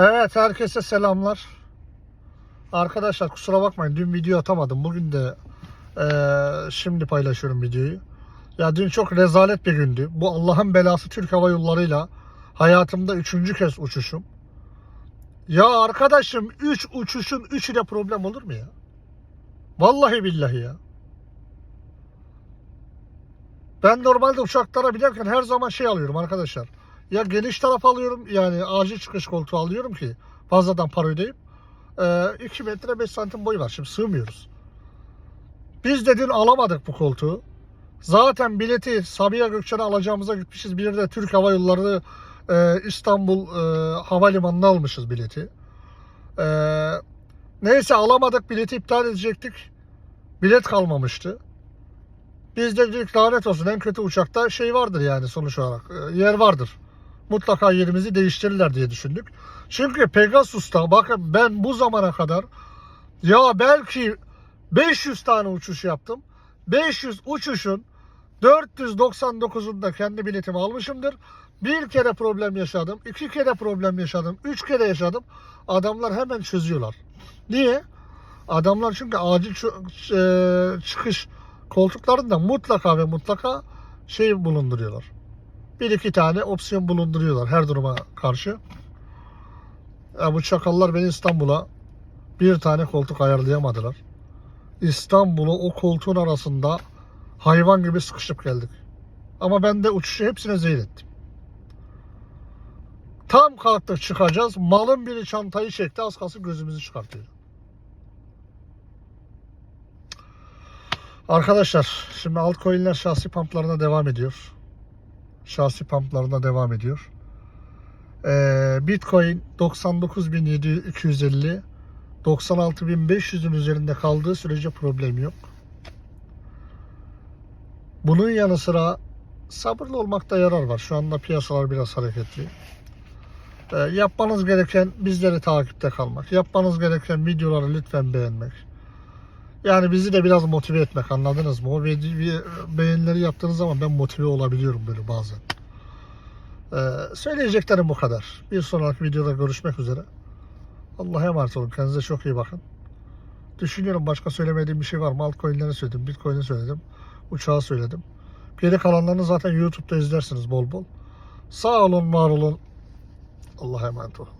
Evet herkese selamlar. Arkadaşlar kusura bakmayın dün video atamadım. Bugün de eee, şimdi paylaşıyorum videoyu. Ya dün çok rezalet bir gündü. Bu Allah'ın belası Türk Hava Yolları'yla hayatımda üçüncü kez uçuşum. Ya arkadaşım 3 uçuşun 3'ü de problem olur mu ya? Vallahi billahi ya. Ben normalde uçaklara binerken her zaman şey alıyorum arkadaşlar. Ya geniş taraf alıyorum yani acil çıkış koltuğu alıyorum ki fazladan para ödeyip. Ee, 2 metre 5 santim boyu var şimdi sığmıyoruz. Biz de dün alamadık bu koltuğu. Zaten bileti Sabiha Gökçen'e alacağımıza gitmişiz. Bir de Türk Hava Yolları e, İstanbul e, Havalimanı'na almışız bileti. E, neyse alamadık bileti iptal edecektik. Bilet kalmamıştı. Biz de dedik lanet olsun en kötü uçakta şey vardır yani sonuç olarak e, yer vardır. Mutlaka yerimizi değiştirirler diye düşündük. Çünkü Pegasus'ta bakın ben bu zamana kadar ya belki 500 tane uçuş yaptım. 500 uçuşun 499'unda kendi biletimi almışımdır. Bir kere problem yaşadım, iki kere problem yaşadım, üç kere yaşadım. Adamlar hemen çözüyorlar. Niye? Adamlar çünkü acil e, çıkış koltuklarında mutlaka ve mutlaka şey bulunduruyorlar. Bir iki tane opsiyon bulunduruyorlar her duruma karşı. Ya bu çakallar beni İstanbul'a bir tane koltuk ayarlayamadılar. İstanbul'a o koltuğun arasında hayvan gibi sıkışıp geldik. Ama ben de uçuşu hepsine zehir ettim. Tam kalktık çıkacağız. Malın biri çantayı çekti. Az kalsın gözümüzü çıkartıyor. Arkadaşlar şimdi altcoin'ler şahsi pumplarına devam ediyor. Şahsi pumplarına devam ediyor. Ee, Bitcoin 99.250 96.500'ün üzerinde kaldığı sürece problem yok. Bunun yanı sıra sabırlı olmakta yarar var. Şu anda piyasalar biraz hareketli. Ee, yapmanız gereken bizleri takipte kalmak. Yapmanız gereken videoları lütfen beğenmek. Yani bizi de biraz motive etmek anladınız mı? O beğenileri yaptığınız zaman ben motive olabiliyorum böyle bazen. Ee, söyleyeceklerim bu kadar. Bir sonraki videoda görüşmek üzere. Allah'a emanet olun. Kendinize çok iyi bakın. Düşünüyorum başka söylemediğim bir şey var mı? Altcoin'leri söyledim, Bitcoin'i söyledim, uçağı söyledim. Geri kalanlarını zaten YouTube'da izlersiniz bol bol. Sağ olun, var olun. Allah'a emanet olun.